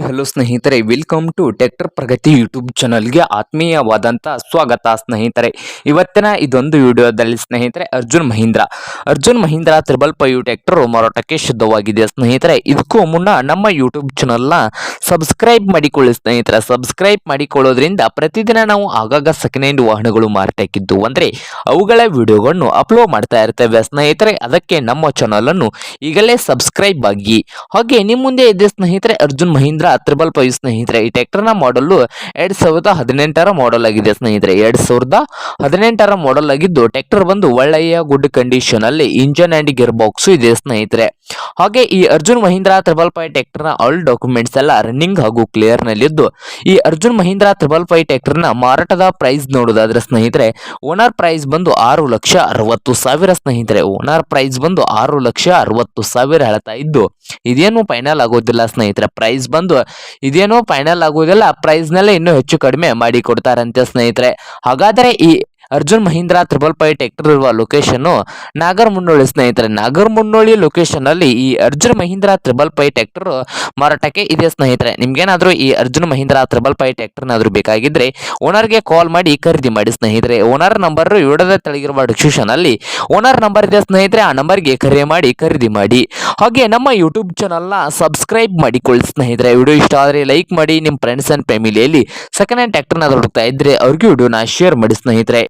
Hello ಸ್ನೇಹಿತರೆ welcome to tractor Pragati YouTube ಚಾನಲ್ಗೆ ಆತ್ಮೀಯವಾದಂಥ ಸ್ವಾಗತ ಸ್ನೇಹಿತರೆ. ಇವತ್ತಿನ ಇದೊಂದು ವಿಡಿಯೋದಲ್ಲಿ ಸ್ನೇಹಿತರೆ, Arjun Mahindra. Arjun Mahindra triple five tractor ಮಾರಾಟಕ್ಕೆ ಶುದ್ಧವಾಗಿದೆ ಸ್ನೇಹಿತರೆ. ಇದಕ್ಕೂ ಮುನ್ನ ನಮ್ಮ ಯೂಟ್ಯೂಬ್ ಚಾನಲ್ನ ಸಬ್ಸ್ಕ್ರೈಬ್ ಮಾಡಿಕೊಳ್ಳಿ ಸ್ನೇಹಿತರೆ. ಸಬ್ಸ್ಕ್ರೈಬ್ ಮಾಡಿಕೊಳ್ಳೋದ್ರಿಂದ ಪ್ರತಿದಿನ ನಾವು ಆಗಾಗ ಸೆಕೆಂಡ್ ಹ್ಯಾಂಡ್ ವಾಹನಗಳು ಮಾರಾಟಕ್ಕಿದ್ದು. ಅಂದರೆ ಅವುಗಳ ವಿಡಿಯೋಗಳನ್ನು ಅಪ್ಲೋಡ್ ಮಾಡ್ತಾ ಇರ್ತೇವೆ ಸ್ನೇಹಿತರೆ. ಅದಕ್ಕೆ ನಮ್ಮ ಚಾನಲನ್ನು ಈಗಲೇ ಸಬ್ಸ್ಕ್ರೈಬ್ ಆಗಿ. ಹಾಗೆ ನಿಮ್ಮ ಮುಂದೆ ಇದೆ ಸ್ನೇಹಿತರೆ, ಅರ್ಜುನ್ ಮಹೀಂದ್ರ ತ್ರಿಬಲ್ ಫೈವ್ ಸ್ನೇಹಿತರೆ, ಈ ಟ್ರ್ಯಾಕ್ಟರ್ನ ಮಾಡಲು ಎರಡ್ ಸಾವಿರದ ಹದಿನೆಂಟರ ಮಾಡೆಲ್ ಆಗಿದೆ ಸ್ನೇಹಿತರೆ. ಎರಡ್ ಸಾವಿರದ ಹದಿನೆಂಟರ ಮಾಡೆಲ್ ಆಗಿದ್ದು ಟ್ರ್ಯಾಕ್ಟರ್ ಬಂದು ಒಳ್ಳೆಯ ಗುಡ್ ಕಂಡೀಷನ್ ಅಲ್ಲಿ ಇಂಜನ್ ಅಂಡ್ ಗೇರ್ ಬಾಕ್ಸ್ ಇದೆ ಸ್ನೇಹಿತರೆ. ಹಾಗೆ ಈ ಅರ್ಜುನ್ ಮಹೀಂದ್ರ ತ್ರಿಬಲ್ ಫೈವ್ ಟ್ರ್ಯಾಕ್ಟರ್ನ ಆಲ್ ಡಾಕ್ಯುಮೆಂಟ್ಸ್ ಎಲ್ಲ ರನ್ನಿಂಗ್ ಹಾಗೂ ಕ್ಲಿಯರ್ ನಲ್ಲಿದ್ದು, ಈ ಅರ್ಜುನ್ ಮಹೀಂದ್ರ ತ್ರಿಬಲ್ ಫೈವ್ ಟ್ರ್ಯಾಕ್ಟರ್ನ ಮಾರಾಟದ ಪ್ರೈಸ್ ನೋಡೋದಾದ್ರೆ ಸ್ನೇಹಿತರೆ ಓನರ್ ಪ್ರೈಸ್ ಬಂದು ಆರು ಲಕ್ಷ ಅರವತ್ತು ಸಾವಿರ ಸ್ನೇಹಿತರೆ. ಓನರ್ ಪ್ರೈಸ್ ಬಂದು ಆರು ಲಕ್ಷ ಅರವತ್ತು ಸಾವಿರ ಹೇಳ್ತಾ ಇದ್ದು, ಇದೇನು ಫೈನಲ್ ಆಗೋದಿಲ್ಲ ಸ್ನೇಹಿತರೆ. ಪ್ರೈಸ್ ಬಂದು ಇದೇನು ಫೈನಲ್ ಆಗುವುದಿಲ್ಲ ಪ್ರೈಸ್ನಲ್ಲೇ ಇನ್ನೂ ಹೆಚ್ಚು ಕಡಿಮೆ ಮಾಡಿ ಕೊಡ್ತಾರಂತೆ ಸ್ನೇಹಿತರೆ. ಹಾಗಾದರೆ ಈ Arjun Mahindra triple five tractor ಇರುವ ಲೊಕೇಶನ್ ನಾಗರ್ ಮುನ್ನೋಳಿ ಸ್ನೇಹಿತರೆ. ನಾಗರ್ ಮುನ್ನೋಳಿ ಲೊಕೇಶನ್ ಅಲ್ಲಿ ಈ Arjun Mahindra triple five tractor ಮಾರಾಟಕ್ಕೆ ಇದೆ ಸ್ನೇಹಿತರೆ? ನಿಮ್ಗೇನಾದ್ರೂ ಈ ಅರ್ಜುನ್ ಮಹೀಂದ್ರ ತ್ರಿಬಲ್ ಫೈವ್ ಬೇಕಾಗಿದ್ರೆ ಓನರ್ಗೆ ಕಾಲ್ ಮಾಡಿ ಖರೀದಿ ಮಾಡಿ ಸ್ನೇಹಿತರೆ. ಓನರ್ ನಂಬರ್ ವಿಡಿಯೋದ ತೆಳಗಿರುವ ಡಿಸ್ಕ್ರಿಪ್ಷನ್ ಅಲ್ಲಿ ಓನರ್ ನಂಬರ್ ಇದೆ ಸ್ನೇಹಿತರೆ. ಆ ನಂಬರ್ಗೆ ಕರೆ ಮಾಡಿ ಖರೀದಿ ಮಾಡಿ. ಹಾಗೆ ನಮ್ಮ ಯೂಟ್ಯೂಬ್ ಚಾನಲ್ನ ಸಬ್ಸ್ಕ್ರೈಬ್ ಮಾಡಿಕೊಳ್ಳಿ ಸ್ನೇಹಿತರೆ. ವಿಡಿಯೋ ಇಷ್ಟ ಆದರೆ ಲೈಕ್ ಮಾಡಿ. ನಿಮ್ಮ ಫ್ರೆಂಡ್ಸ್ ಆ್ಯಂಡ್ ಫ್ಯಾಮಿಲಿಯಲ್ಲಿ ಸೆಕೆಂಡ್ ಹ್ಯಾಂಡ್ ಟ್ಯಾಕ್ಟರ್ನ ಹುಡುಕ್ತಾ ಇದ್ರೆ ಅವ್ರಿಗೆ ವಿಡಿಯೋನ ಶೇರ್ ಮಾಡಿ ಸ್ನೇಹಿತರೆ.